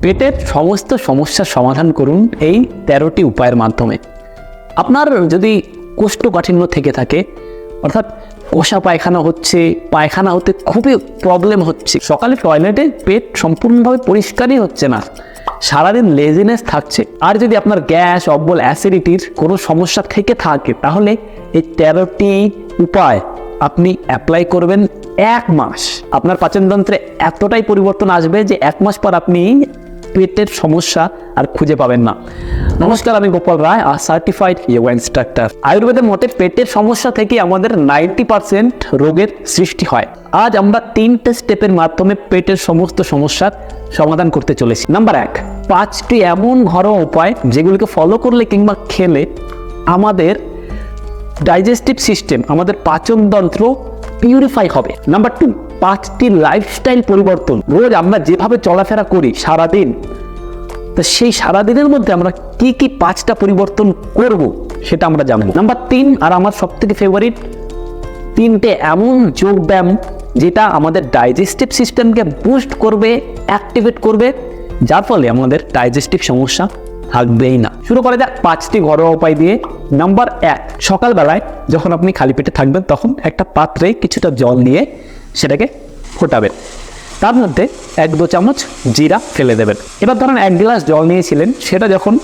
পেটের সমস্ত সমস্যার সমাধান করুন এই তেরোটি উপায়ের মাধ্যমে। আপনার যদি কোষ্ঠকাঠিন্য থেকে থাকে, অর্থাৎ কষা পায়খানা হচ্ছে, পায়খানা হতে খুবই প্রবলেম হচ্ছে। সকালে টয়লেটে পেট সম্পূর্ণভাবে পরিষ্কারই হচ্ছে না। সারাদিন লেজিনেস থাকছে। আর যদি আপনার গ্যাস অব্বল অ্যাসিডিটির কোনো সমস্যা থেকে থাকে, তাহলে এই তেরোটি উপায় আপনি অ্যাপ্লাই করবেন এক মাস। আপনার পাচনতন্ত্রে এতটাই পরিবর্তন আসবে যে এক মাস পর আপনি পেটের সমস্যা আর খুঁজে পাবেন না। নমস্কার, আমি গোপাল রায়, আর সার্টিফাইড ইয়োগা ইনস্ট্রাক্টর আয়ুর্বেদের মতে পেটের সমস্যা থেকে আমাদের নাইনটি পার্সেন্ট রোগের সৃষ্টি হয়। আজ আমরা তিনটে স্টেপের মাধ্যমে পেটের সমস্ত সমস্যার সমাধান করতে চলেছি। নাম্বার এক, পাঁচটি এমন ঘরোয়া উপায় যেগুলিকে ফলো করলে কিংবা খেলে আমাদের ডাইজেস্টিভ সিস্টেম আমাদের পাচনতন্ত্র পিউরিফাই হবে। নাম্বার টু পাঁচটি লাইফস্টাইল পরিবর্তন। রোজ আমরা যেভাবে চলাফেরা করি সারাদিন, তো সেই সারাদিনের মধ্যে আমরা কি কি পাঁচটা পরিবর্তন করব সেটা আমরা জানব। নাম্বার তিন, আর আমার সব থেকে ফেভারিট তিনটে এমন যোগ ব্যায়াম যেটা আমাদের ডাইজেস্টিভ সিস্টেমকে বুস্ট করবে অ্যাক্টিভেট করবে, যার ফলে আমাদের ডাইজেস্টিভ সমস্যা থাকবেই না। শুরু করা যাক পাঁচটি ঘরোয়া উপায় দিয়ে। নাম্বার এক, সকালবেলায় যখন আপনি খালি পেটে থাকবেন, তখন একটা পাত্রে কিছুটা জল নিয়ে সেটাকে ফোটাবেন। তার মধ্যে এক দু চামচ জিরা ফেলে দেবেন। এবার ধরেন এক গ্লাস জল নিয়েছিলেন, সেটা যখন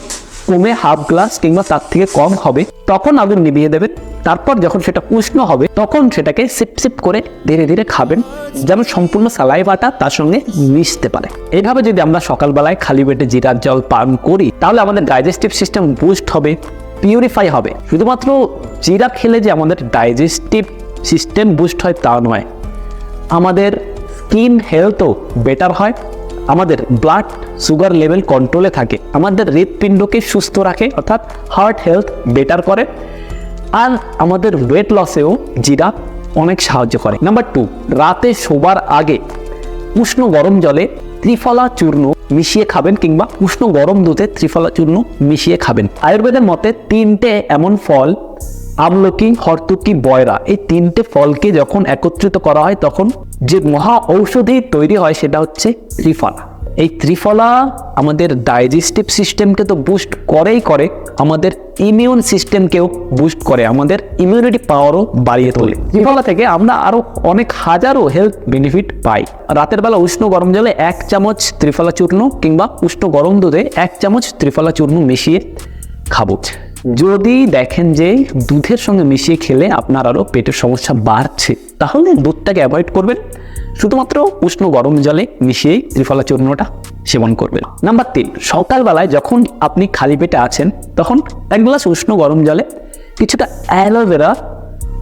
কমে হাফ গ্লাস কিংবা তার থেকে কম হবে, তখন আগুন নিভিয়ে দেবেন। তারপর যখন সেটা উষ্ণ হবে, তখন সেটাকে সিপ সিপ করে ধীরে ধীরে খাবেন, যেন সম্পূর্ণ সালাই বাটা তার সঙ্গে মিশতে পারে। এইভাবে যদি আমরা সকালবেলায় খালি পেটে জিরার জল পান করি, তাহলে আমাদের ডাইজেস্টিভ সিস্টেম বুস্ট হবে, পিউরিফাই হবে। শুধুমাত্র জিরা খেলে যে আমাদের ডাইজেস্টিভ সিস্টেম বুস্ট হয় তা নয়। আমাদের স্কিন হেলথও বেটার হয়, আমাদের ব্লাড সুগার লেভেল কন্ট্রোলে থাকে, আমাদের হৃৎপিণ্ডকে সুস্থ রাখে, অর্থাৎ হার্ট হেলথ বেটার করে, আর আমাদের ওয়েট লসেও জিরা অনেক সাহায্য করে। নাম্বার টু রাতে শোবার আগে উষ্ণ গরম জলে ত্রিফলা চূর্ণ মিশিয়ে খাবেন কিংবা উষ্ণ গরম দুধে ত্রিফলা চূর্ণ মিশিয়ে খাবেন। আয়ুর্বেদের মতে তিনটে এমন ফল আমলকি, হরতুকি, বয়রা এই তিনটে ফলকে যখন একত্রিত করা হয়, তখন যে মহা ঔষধি তৈরি হয়, সেটা হচ্ছে ত্রিফলা। এই ত্রিফলা আমাদের ডাইজেস্টিভ সিস্টেমকে তো বুস্ট করেই করে, আমাদের ইমিউন সিস্টেমকেও বুস্ট করে, আমাদের ইমিউনিটি পাওয়ারও বাড়িয়ে তোলে। ত্রিফলা থেকে আমরা আরও অনেক হাজারো হেলথ বেনিফিট পাই। রাতের বেলা উষ্ণ গরম জলে এক চামচ ত্রিফলা চূর্ণ কিংবা উষ্ণ গরম দুধে এক চামচ ত্রিফলা চূর্ণ মিশিয়ে খাব। যদি দেখেন যে দুধের সঙ্গে মিশিয়ে খেলে আপনার আরও পেটের সমস্যা বাড়ছে, তাহলে দুধটাকে অ্যাভয়েড করবেন। শুধুমাত্র উষ্ণ গরম জলে মিশিয়েই ত্রিফলা চূর্ণটা সেবন করবেন। নাম্বার তিন, সকালবেলায় যখন আপনি খালি পেটে আছেন, তখন এক গ্লাস উষ্ণ গরম জলে কিছুটা অ্যালোভেরা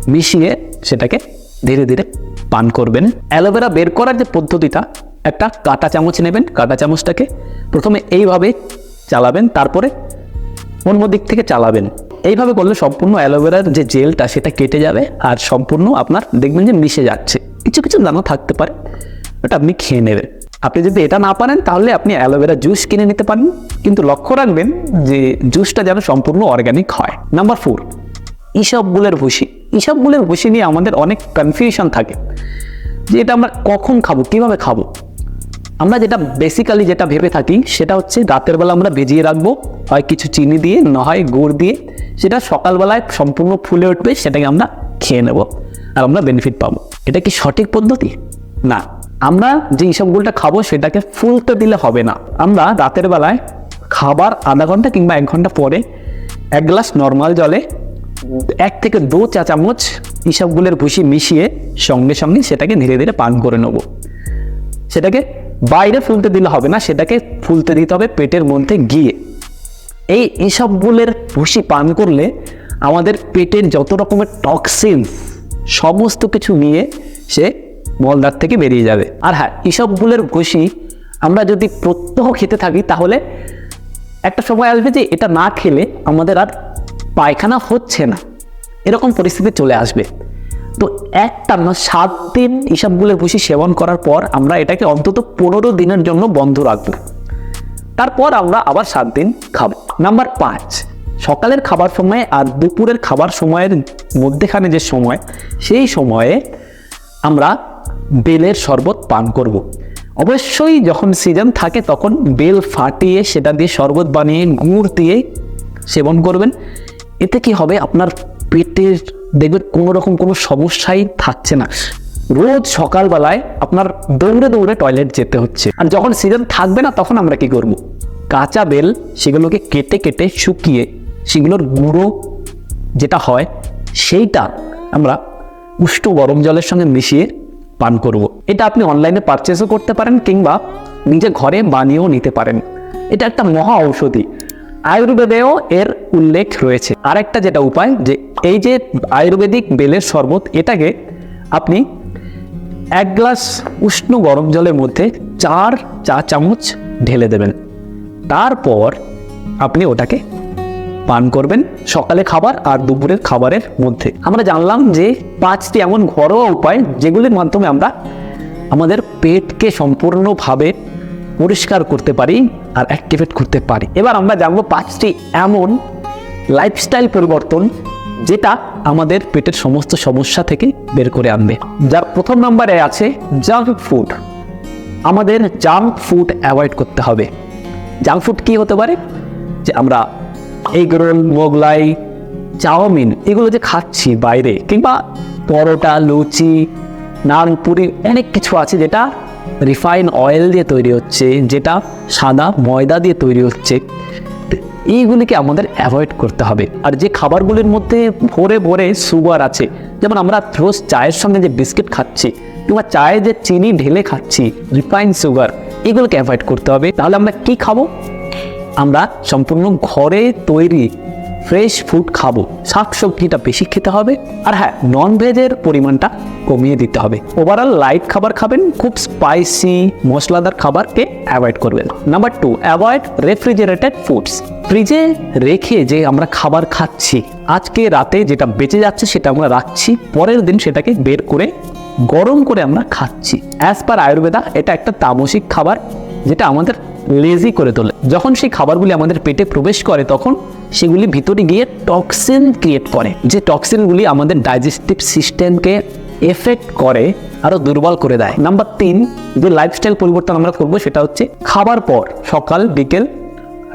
মিশিয়ে সেটাকে ধীরে ধীরে পান করবেন। অ্যালোভেরা বের করার যে পদ্ধতিটা, একটা কাঁটা চামচ নেবেন, কাঁটা চামচটাকে প্রথমে এইভাবে চালাবেন, তারপরে অন্য দিক থেকে চালাবেন। এইভাবে করলে সম্পূর্ণ অ্যালোভেরার যে জেলটা সেটা কেটে যাবে আর সম্পূর্ণ আপনার দেখবেন যে মিশে যাচ্ছে। কিছু কিছু দানা থাকতে পারে, ওটা আপনি খেয়ে নেবেন। আপনি যদি এটা না পারেন, তাহলে আপনি অ্যালোভেরা জুস কিনে নিতে পারেন। কিন্তু লক্ষ্য রাখবেন যে জুসটা যেন সম্পূর্ণ অর্গ্যানিক হয়। নাম্বার ফোর ইসব ইসবগুলের ভুসি। ইসবগুলের ভুসি নিয়ে আমাদের অনেক কনফিউশন থাকে। যে এটা আমরা কখন খাব, কীভাবে খাব? আমরা যেটা বেসিক্যালি যেটা ভেবে থাকি, সেটা হচ্ছে রাতের বেলা আমরা ভেজিয়ে রাখব, হয় কিছু চিনি দিয়ে, না হয় গুড় দিয়ে, সেটা সকালবেলায় সম্পূর্ণ ফুলে উঠবে, সেটাকে আমরা খেয়ে নেব, আর আমরা বেনিফিট পাবো। এটা কি সঠিক পদ্ধতি? না। আমরা যে ইসবগুলটা খাব, সেটাকে ফুলতে দিলে হবে না। আমরা রাতের বেলায় খাবার আধা ঘণ্টা কিংবা এক ঘণ্টা পরে এক গ্লাস নর্মাল জলে এক থেকে দু চা চামচ এইসবগুলোর ভুসি মিশিয়ে সঙ্গে সঙ্গে সেটাকে ধীরে ধীরে পান করে নেব। সেটাকে বাইরে ফুলতে দিলে হবে না, সেটাকে ফুলতে দিতে হবে পেটের মধ্যে গিয়ে। এই ইসবগুলের ভুসি পান করলে আমাদের পেটের যত রকমের টক্সিন সমস্ত কিছু নিয়ে সে মলদার থেকে বেরিয়ে যাবে। আর হ্যাঁ ইসবগুলের ভুসি আমরা যদি প্রত্যহ খেতে থাকি, তাহলে একটা সময় আসবে যে এটা না খেলে আমাদের আর পায়খানা হচ্ছে না। এরকম পরিস্থিতি চলে আসবে। তো একটা না সাত দিন ইসবগুলের ভুসি সেবন করার পর আমরা এটাকে অন্তত পনেরো দিনের জন্য বন্ধ রাখব। তারপর আমরা আবার সাত দিন খাব। নাম্বার পাঁচ, সকালের খাবার সময়ে আর দুপুরের খাবার সময়ের মধ্যেখানে যে সময়, সেই সময়ে আমরা বেলের শরবত পান করব। অবশ্যই যখন সিজন থাকে তখন বেল ফাটিয়ে সেটা দিয়ে শরবত বানিয়ে গুড় দিয়ে সেবন করবেন। এতে কি হবে? আপনার পেটের দেখবেন কোনো রকম কোনো সমস্যাই থাকছে না। রোজ সকালবেলায় আপনার দৌড়ে দৌড়ে টয়লেট যেতে হচ্ছে। আর যখন সিজন থাকবে না, তখন আমরা কি করব? কাঁচা বেল সেগুলোকে কেটে কেটে শুকিয়ে সেগুলোর গুঁড়ো যেটা হয়, সেইটা আমরা উষ্ণ গরম জলের সঙ্গে মিশিয়ে পান করব। এটা আপনি অনলাইনে পারচেসও করতে পারেন কিংবা নিজে ঘরে বানিয়েও নিতে পারেন। এটা একটা মহা ঔষধি। আয়ুর্বেদেও এর উল্লেখ রয়েছে। আরেকটা যেটা উপায়, যে এই যে আয়ুর্বেদিক বেলের শরবত, এটাকে আপনি এক গ্লাস উষ্ণ গরম জলের মধ্যে চার চা চামচ ঢেলে দেবেন। তারপর আপনি ওটাকে পান করবেন সকালে খাবার আর দুপুরের খাবারের মধ্যে। আমরা জানলাম যে পাঁচটি এমন ঘরোয়া উপায় যেগুলির মাধ্যমে আমরা আমাদের পেটকে সম্পূর্ণভাবে পরিষ্কার করতে পারি আর অ্যাক্টিভেট করতে পারি। এবার আমরা জানব পাঁচটি এমন লাইফস্টাইল পরিবর্তন যেটা আমাদের পেটের সমস্ত সমস্যা থেকে বের করে আনবে। যার প্রথম নম্বরে আছে জাঙ্ক ফুড আমাদের জাঙ্ক ফুড অ্যাভয়েড করতে হবে। জাঙ্ক ফুড কী হতে পারে? যে আমরা এগ রোল মোগলাই, চাউমিন এগুলো যে খাচ্ছি বাইরে, কিংবা পরোটা, লুচি, নান, পুরি, অনেক কিছু আছে যেটা রিফাইন অয়েল দিয়ে তৈরি হচ্ছে, যেটা সাদা ময়দা দিয়ে তৈরি হচ্ছে। এইগুলিকে আমাদের অ্যাভয়েড করতে হবে। আর যে খাবারগুলির মধ্যে ভরে ভরে সুগার আছে, যেমন আমরা রোজ চায়ের সঙ্গে যে বিস্কিট খাচ্ছি, কিংবা চায়ে যে চিনি ঢেলে খাচ্ছি রিফাইন সুগার এগুলোকে অ্যাভয়েড করতে হবে। তাহলে আমরা কি খাব? আমরা সম্পূর্ণ ঘরে তৈরি ফ্রেশ ফুড খাব। শাক সবজিটা বেশি খেতে হবে আর হ্যাঁ নন ভেজের পরিমাণটা কমিয়ে দিতে হবে। ওভারঅল লাইট খাবার খাবেন, খুব স্পাইসি মশলাদার খাবারকে অ্যাভয়েড করবেন। Number two avoid refrigerated foods ফ্রিজে রেখে যে আমরা খাবার খাচ্ছি, আজকে রাতে যেটা বেঁচে যাচ্ছে সেটা আমরা রাখছি, পরের দিন সেটাকে বের করে গরম করে আমরা খাচ্ছি। অ্যাজ পার আয়ুর্বেদা এটা একটা তামসিক খাবার, যেটা আমাদের লেজি করে তোলে। যখন সেই খাবারগুলি আমাদের পেটে প্রবেশ করে, তখন সেগুলি ভিতরে গিয়ে টক্সিন ক্রিয়েট করে, যে টক্সিনগুলি আমাদের ডাইজেস্টিভ সিস্টেমকে এফেক্ট করে আরও দুর্বল করে দেয়। নাম্বার তিন, যে লাইফস্টাইল পরিবর্তন আমরা করব, সেটা হচ্ছে খাবার পর, সকাল, বিকেল,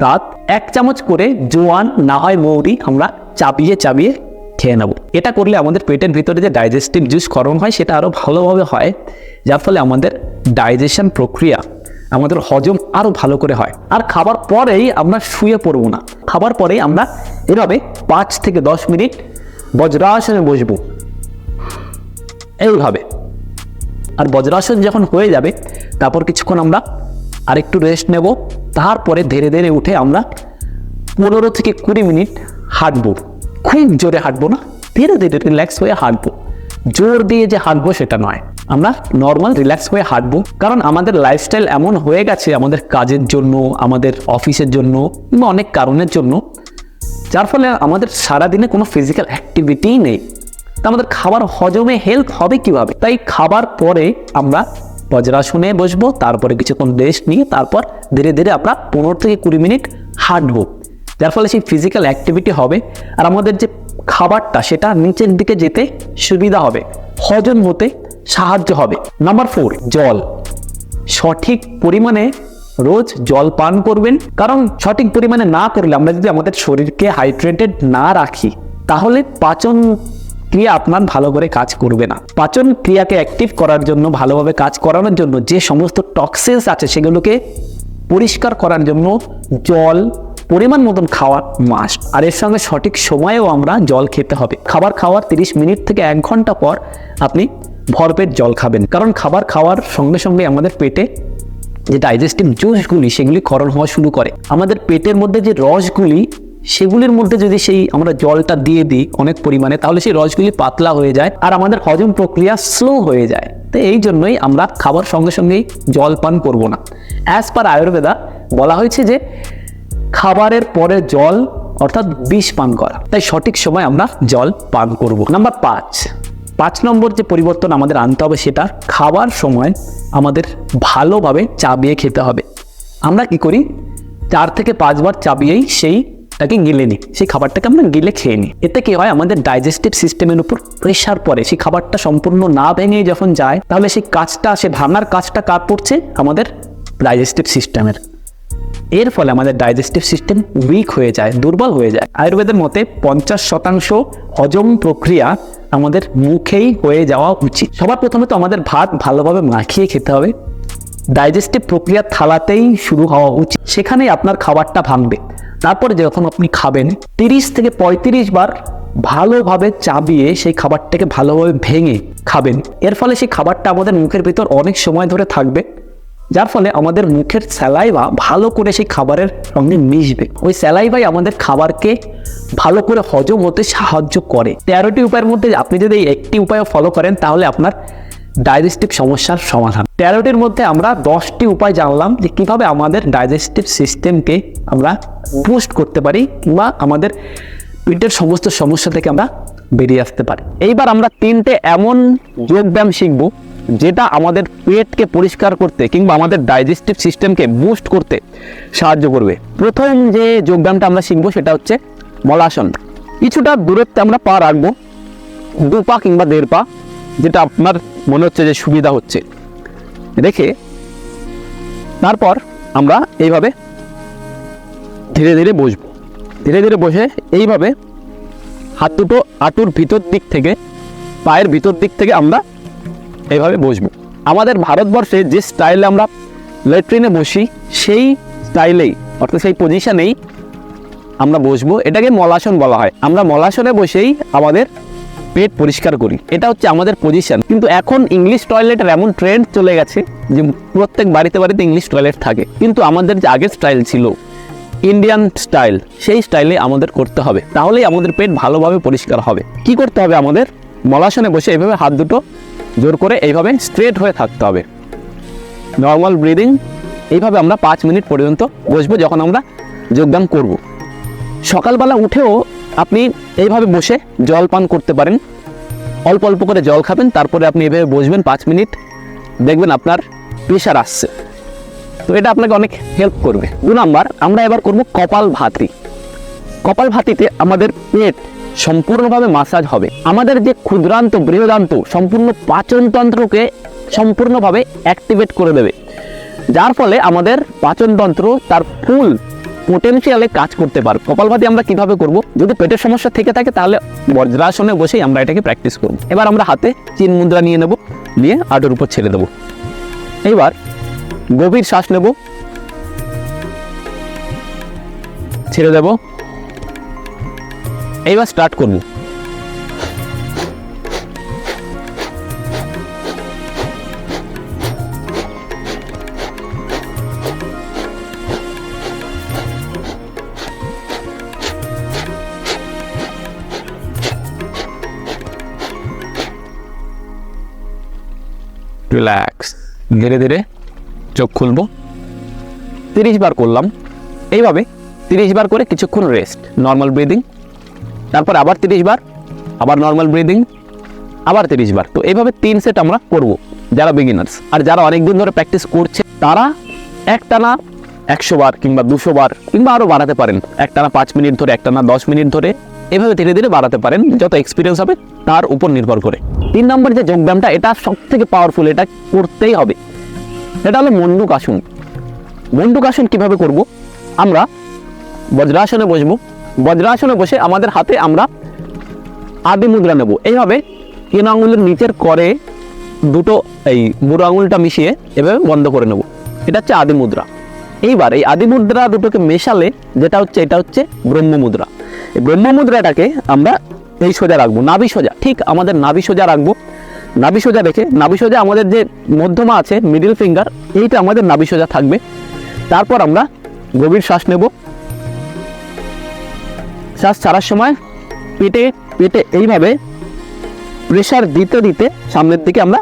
রাত, এক চামচ করে জোয়ান, না হয় মৌরি আমরা চাপিয়ে চাপিয়ে খেয়ে নেব। এটা করলে আমাদের পেটের ভিতরে যে ডাইজেস্টিভ জুস ক্ষরণ হয়, সেটা আরও ভালোভাবে হয়, যার ফলে আমাদের ডাইজেশন প্রক্রিয়া আমাদের হজম আরও ভালো করে হয়। আর খাবার পরেই আমরা শুয়ে পড়ব না। খাবার পরেই আমরা এভাবে পাঁচ থেকে দশ মিনিট বজ্রাসনে বসবো। এইভাবে। আর বজ্রাসন যখন হয়ে যাবে, তারপর কিছুক্ষণ আমরা আরেকটু রেস্ট নেব। তারপরে ধীরে ধীরে উঠে আমরা পনেরো থেকে কুড়ি মিনিট হাঁটবো। খুব জোরে হাঁটবো না, ধীরে ধীরে রিল্যাক্স হয়ে হাঁটবো। জোর দিয়ে যে হাঁটবো সেটা নয়। আমরা নর্মাল রিল্যাক্স হয়ে হাঁটবো। কারণ আমাদের লাইফস্টাইল এমন হয়ে গেছে আমাদের কাজের জন্য, আমাদের অফিসের জন্য, কিংবা অনেক কারণের জন্য, যার ফলে আমাদের সারাদিনে কোনো ফিজিক্যাল অ্যাক্টিভিটিই নেই। তা আমাদের খাবার হজমে হেল্প হবে কীভাবে? তাই খাবার পরে আমরা বজ্রাসনে বসবো, তারপরে কিছুক্ষণ রেস্ট নিয়ে তারপর ধীরে ধীরে আমরা পনেরো থেকে কুড়ি মিনিট হাঁটবো। যার ফলে সেই ফিজিক্যাল অ্যাক্টিভিটি হবে, আর আমাদের যে খাবারটা, সেটা নিচের দিকে যেতে সুবিধা হবে। হজম হতে সাহায্য হবে। নাম্বার ফোর জল। সঠিক পরিমাণে রোজ জল পান করবেন, কারণ সঠিক পরিমাণে না করলে আমরা যদি আমাদের শরীরকে হাইড্রেটেড না রাখি, তাহলে পাচন ক্রিয়া আপনার ভালো করে কাজ করবে না। পাচন ক্রিয়াকে অ্যাক্টিভ করার জন্য, ভালোভাবে কাজ করানোর জন্য যে সমস্ত টক্সিনস আছে, সেগুলোকে পরিষ্কার করার জন্য জল পরিমাণ মতন খাওয়া মাস্ট আর এর সঙ্গে সঠিক সময়েও আমরা জল খেতে হবে। খাবার খাওয়ার 30 মিনিট থেকে এক ঘণ্টা পর আপনি ভরপেট জল খাবেন। কারণ খাবার খাওয়ার সঙ্গে সঙ্গে আমাদের পেটে যে ডাইজেস্টিভ জুসগুলি সেগুলি ক্ষরণ হওয়া শুরু করে। আমাদের পেটের মধ্যে যে রসগুলি, সেগুলির মধ্যে যদি সেই আমরা জলটা দিয়ে দিই অনেক পরিমাণে, তাহলে সেই রসগুলি পাতলা হয়ে যায় আর আমাদের হজম প্রক্রিয়া স্লো হয়ে যায়। তো এই জন্যই আমরা খাবার সঙ্গে সঙ্গেই জল পান করব না। অ্যাজ পার আয়ুর্বেদা বলা হয়েছে যে খাবারের পরে জল, অর্থাৎ বিষ পান করা। তাই সঠিক সময় আমরা জল পান করব। নাম্বার পাঁচ পাঁচ নম্বর যে পরিবর্তন আমাদের আনতে হবে সেটা খাবার সময় আমাদের ভালোভাবে চাবিয়ে খেতে হবে। আমরা কি করি? চার থেকে পাঁচবার চাবিয়েই সেই খাবারটাকে গিলে নিই। সেই খাবারটাকে আমরা গিলে খেয়ে নিই। এতে কি হয়? আমাদের ডাইজেস্টিভ সিস্টেমের উপর প্রেশার পড়ে। সেই খাবারটা সম্পূর্ণ না ভেঙে যখন যায়, তাহলে সেই কাজটা সে ভাঙার কাজটা কার পড়ছে আমাদের ডাইজেস্টিভ সিস্টেমের এর। ফলে আমাদের ডাইজেস্টিভ সিস্টেম উইক হয়ে যায়, দুর্বল হয়ে যায়। আয়ুর্বেদের মতে পঞ্চাশ শতাংশ হজম প্রক্রিয়া আমাদের মুখেই হয়ে যাওয়া উচিত। সবার প্রথমে তো আমাদের ভাত ভালোভাবে মাখিয়ে খেতে হবে। ডাইজেস্টিভ প্রক্রিয়া থালাতেই শুরু হওয়া উচিত। সেখানেই আপনার খাবারটা ভাঙবে। তারপরে যখন আপনি খাবেন, তিরিশ থেকে পঁয়ত্রিশ বার ভালোভাবে চাবিয়ে সেই খাবারটাকে ভালোভাবে ভেঙে খাবেন। এর ফলে সেই খাবারটা আমাদের মুখের ভিতর অনেক সময় ধরে থাকবে। যার ফলে আমাদের মুখের স্যালাইভা ভালো করে সেই খাবারের সঙ্গে মিশবে। ওই স্যালাইভাই আমাদের খাবারকে ভালো করে হজম হতে সাহায্য করে। তেরোটি উপায়ের মধ্যে আপনি যদি একটি উপায় ফলো করেন, তাহলে আপনার ডাইজেস্টিভ সমস্যার সমাধান। তেরোটির মধ্যে আমরা দশটি উপায় জানলাম যে কীভাবে আমাদের ডাইজেস্টিভ সিস্টেমকে আমরা বুস্ট করতে পারি কিংবা আমাদের পেটের সমস্ত সমস্যা থেকে আমরা বেরিয়ে আসতে পারি। এইবার আমরা তিনটে এমন যোগব্যায়াম শিখব যেটা আমাদের পেটকে পরিষ্কার করতে কিংবা আমাদের ডাইজেস্টিভ সিস্টেমকে বুস্ট করতে সাহায্য করবে। প্রথম যে যোগব্যায়ামটা আমরা শিখব সেটা হচ্ছে মলাসন। কিছুটা দূরত্বে আমরা পা রাখব, দু পা কিংবা দেড় পা, যেটা আপনার মনে হচ্ছে যে সুবিধা হচ্ছে। রেখে তারপর আমরা এইভাবে ধীরে ধীরে বসবো। ধীরে ধীরে বসে এইভাবে হাত দুটো আঁটুর ভিতর দিক থেকে, পায়ের ভিতর দিক থেকে আমরা এইভাবে বসবো। আমাদের ভারতবর্ষে যে স্টাইলে আমরা ল্যাট্রিনে বসি, সেই স্টাইলেই অর্থাৎ সেই পজিশনেই আমরা বসবো। এটাকে মলাসন বলা হয়। আমরা মলাসনে বসেই আমাদের পেট পরিষ্কার করি। এটা হচ্ছে আমাদের পজিশন কিন্তু এখন ইংলিশ টয়লেটের এমন ট্রেন্ড চলে গেছে যে প্রত্যেক বাড়িতে বাড়িতে ইংলিশ টয়লেট থাকে। কিন্তু আমাদের যে আগের স্টাইল ছিল ইন্ডিয়ান স্টাইল সেই স্টাইলে আমাদের করতে হবে। তাহলেই আমাদের পেট ভালোভাবে পরিষ্কার হবে। কি করতে হবে আমাদের? মলাসনে বসে এইভাবে হাত দুটো জোর করে এইভাবে স্ট্রেট হয়ে থাকতে হবে। নর্মাল ব্রিদিং এইভাবে আমরা পাঁচ মিনিট পর্যন্ত বসবো যখন আমরা যোগব্যায়াম করব। সকালবেলা উঠেও আপনি এইভাবে বসে জল পান করতে পারেন। অল্প অল্প করে জল খাবেন, তারপরে আপনি এভাবে বসবেন পাঁচ মিনিট। দেখবেন আপনার প্রেশার আসছে। তো এটা আপনাকে অনেক হেল্প করবে। দু নাম্বার, আমরা এবার করব কপাল ভাতি। কপাল ভাতিতে আমাদের পেট সম্পূর্ণভাবে মাসাজ হবে। আমাদের যে ক্ষুদ্রান্ত, বৃহদান্ত সম্পূর্ণ পাচনতন্ত্রকে সম্পূর্ণভাবে অ্যাক্টিভেট করে দেবে। যার ফলে আমাদের পাচনতন্ত্র তার ফুল পোটেনশিয়ালে কাজ করতে পারবে। কপালভাতি আমরা কীভাবে করব? যদি পেটের সমস্যা থেকে থাকে তাহলে বজ্রাসনে বসেই আমরা এটাকে প্র্যাকটিস করব। এবার আমরা হাতে চিন মুদ্রা নিয়ে নেব, নিয়ে আটোর উপর ছেড়ে দেবো। এইবার গভীর শ্বাস নেব, ছেড়ে দেব। এইবার স্টার্ট করব। রিল্যাক্স ধীরে ধীরে চোখ খুলবো। তিরিশ বার করলাম। এইভাবে তিরিশ বার করে কিছুক্ষণ রেস্ট নর্মাল ব্রিদিং তারপর আবার তিরিশ বার, আবার নর্মাল ব্রিদিং আবার তিরিশ বার। তো এইভাবে তিন সেট আমরা করব যারা বিগিনার্স আর যারা অনেক দিন ধরে প্র্যাকটিস করছে, তারা একটানা একশো বার কিংবা দুশো বার কিংবা আরও বাড়াতে পারেন। একটানা পাঁচ মিনিট ধরে, একটানা দশ মিনিট ধরে, এভাবে ধীরে ধীরে বাড়াতে পারেন, যত এক্সপিরিয়েন্স হবে তার উপর নির্ভর করে। তিন নম্বর যে যোগব্যায়ামটা, এটা সব থেকে পাওয়ারফুল এটা করতেই হবে। এটা হলো মন্ডুক আসন। মন্ডুক আসন কীভাবে করব? আমরা বজ্রাসনে বসবো বজ্রাসনে বসে আমাদের হাতে আমরা আদি মুদ্রা নেব। এইভাবে তিন আঙুলের নিচের করে দুটো এই বুড়ো আঙুলটা মিশিয়ে এভাবে বন্ধ করে নেব। এটা হচ্ছে আদি মুদ্রা। এইবার এই আদি মুদ্রা দুটোকে মেশালে যেটা হচ্ছে, এটা হচ্ছে ব্রহ্ম মুদ্রা। এই ব্রহ্ম মুদ্রাটাকে আমরা এই সোজা রাখব, নাভি সোজা। ঠিক আমাদের নাভি সোজা রাখব। নাভি সোজা রেখে, নাভি সোজা আমাদের যে মধ্যমা আছে মিডিল ফিঙ্গার এইটা আমাদের নাভি সোজা থাকবে। তারপর আমরা গভীর শ্বাস নেব। শ্বাস ছাড়ার সময় পেটে পেটে এইভাবে প্রেশার দিতে দিতে সামনের দিকে আমরা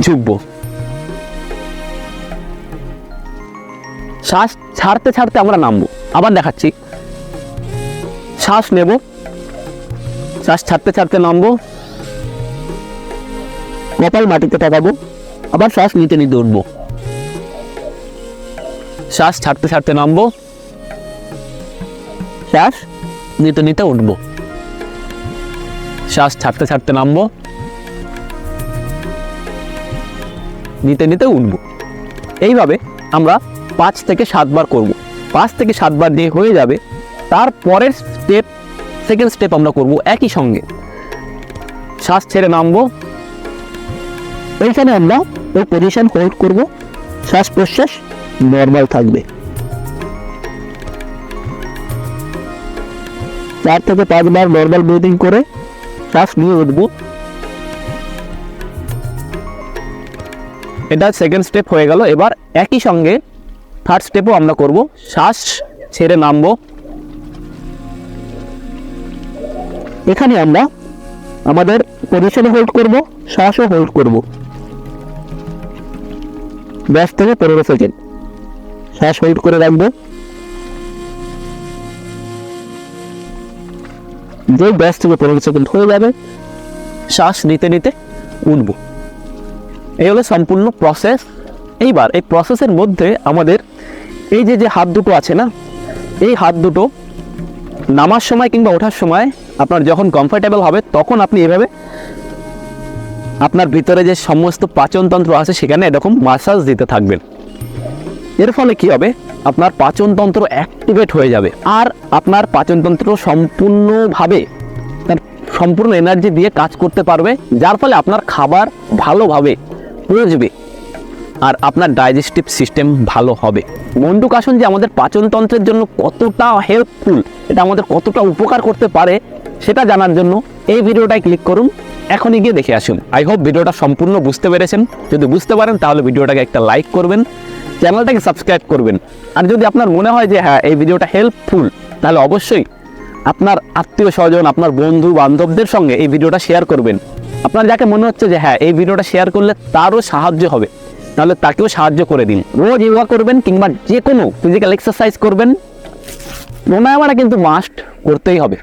ঝুঁকবো। শ্বাস ছাড়তে ছাড়তে আমরা নামবো। আবার দেখাচ্ছি। শ্বাস নেব। শ্বাস ছাড়তে ছাড়তে নামবো। কপাল মাটিতে ঠেকাবো আবার শ্বাস নিতে নিতে উঠবো। শ্বাস ছাড়তে ছাড়তে নামবো। শ্বাস নিতে নিতে উঠবো। শ্বাস ছাড়তে ছাড়তে নামবো। নিতে নিতে উঠবো। এইভাবে আমরা পাঁচ থেকে সাতবার করব। পাঁচ থেকে সাতবার দিয়ে হয়ে যাবে তারপরের স্টেপ সেকেন্ড স্টেপ আমরা করব একই সঙ্গে। শ্বাস ছেড়ে নামবো। এইখানে আমরা ওই পজিশন হোল্ড করব। শ্বাস প্রশ্বাস নর্মাল থাকবে। চার থেকে পাঁচবার নর্মাল ব্রিদিং করে শ্বাস নিয়ে উঠবো। এটা সেকেন্ড স্টেপ হয়ে গেল। এবার একই সঙ্গে থার্ড স্টেপও আমরা করব। শ্বাস ছেড়ে নামবো। এখানে আমরা আমাদের পজিশনে হোল্ড করব শ্বাসও হোল্ড করব। ব্যাস থেকে পনেরো সেকেন্ড শ্বাস হোল্ড করে রাখব। যে ব্যাস থেকে পনেরো সেকেন্ড হয়ে যাবে। শ্বাস নিতে নিতে উঠবো। এই হলো সম্পূর্ণ প্রসেস এইবার এই প্রসেসের মধ্যে আমাদের এই যে যে হাত দুটো আছে না, এই হাত দুটো নামার সময় কিংবা ওঠার সময় আপনার যখন কমফোর্টেবল হবে, তখন আপনি এভাবে আপনার ভিতরে যে সমস্ত পাচনতন্ত্র আছে, সেখানে এরকম মাসাজ দিতে থাকবেন। এর ফলে কি হবে? আপনার পাচনতন্ত্র অ্যাক্টিভেট হয়ে যাবে। আর আপনার পাচনতন্ত্র সম্পূর্ণভাবে তার সম্পূর্ণ এনার্জি দিয়ে কাজ করতে পারবে, যার ফলে আপনার খাবার ভালোভাবে পচবে আর আপনার ডাইজেস্টিভ সিস্টেম ভালো হবে। মন্ডুকাসন যে আমাদের পাচনতন্ত্রের জন্য কতটা হেল্পফুল এটা আমাদের কতটা উপকার করতে পারে, সেটা জানার জন্য এই ভিডিওটায় ক্লিক করুন। এখনই গিয়ে দেখে আসুন। আই হোপ ভিডিওটা সম্পূর্ণ বুঝতে পেরেছেন। যদি বুঝতে পারেন, তাহলে ভিডিওটাকে একটা লাইক করবেন। চ্যানেলটাকে সাবস্ক্রাইব করবেন। আর যদি আপনার মনে হয় যে হ্যাঁ এই ভিডিওটা হেল্পফুল তাহলে অবশ্যই আপনার আত্মীয় স্বজন, আপনার বন্ধু, বান্ধবদের সঙ্গে এই ভিডিওটা শেয়ার করবেন। আপনার যাকে মনে হচ্ছে যে হ্যাঁ এই ভিডিওটা শেয়ার করলে তারও সাহায্য হবে, তাহলে তাকেও সাহায্য করে দিন। রোজ যোগা করবেন কিংবা যে কোনো ফিজিক্যাল এক্সারসাইজ করবেন, প্রাণায়ামটা কিন্তু মাস্ট করতেই হবে।